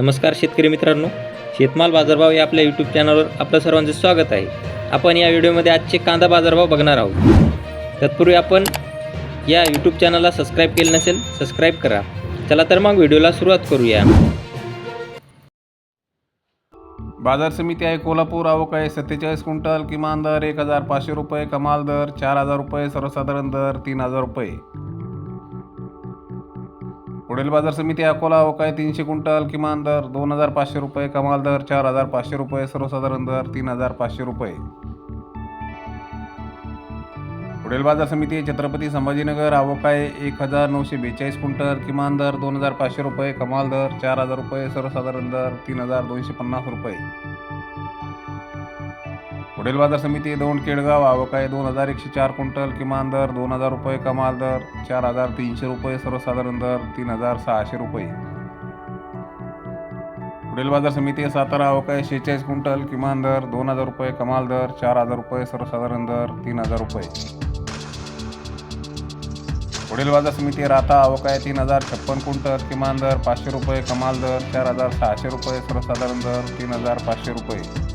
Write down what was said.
नमस्कार शेतकरी मित्रांनो शेतमाल बाजारभाव या आपल्या यूट्यूब चॅनलवर आपलं सर्वांचं स्वागत आहे. आपण या व्हिडिओमध्ये आजचे कांदा बाजारभाव बघणार आहोत. तत्पूर्वी आपण या यूट्यूब चॅनलला सबस्क्राईब केलं नसेल सबस्क्राईब करा. चला तर मग व्हिडिओला सुरुवात करूया. बाजार समिती आहे कोल्हापूर आवक आहे सत्तेचाळीस क्विंटल किमान दर एक हजार पाचशे रुपये कमाल दर चार हजार रुपये सर्वसाधारण दर तीन हजार रुपये. पुढील बाजार समिती अकोला आवक आहे तीनशे क्विंटल किमान दर दोन हजार पाचशे रुपये कमाल दर चार हजार पाचशे रुपये सर्वसाधारण दर तीन हजार पाचशे रुपये. पुढील बाजार समिती छत्रपती संभाजीनगर आवक एक हजार नऊशे बेचाळीस क्विंटल किमान दर दोन हजार पाचशे रुपये कमाल दर चार हजार रुपये सर्वसाधारण दर तीन हजार दोनशे पन्नास रुपये. पुढील बाजार समिती दौंड केडगाव आवक आहे दोन हजार एकशे चार क्विंटल किमान दर दोन हजार रुपये कमाल दर चार हजार तीनशे रुपये सर्वसाधारण दर तीन हजार सहाशे रुपये. पुढील बाजार समिती सातारा आवक आहे शेहेचाळीस क्विंटल किमान दर दोन हजार रुपये कमाल दर चार हजार रुपये सर्वसाधारण दर तीन हजार रुपये. पुढील बाजार समिती राहता आवक आहे तीन हजार छप्पन क्विंटल किमान दर पाचशे रुपये कमाल दर चार हजार सहाशे रुपये सर्वसाधारण दर तीन हजार पाचशे रुपये.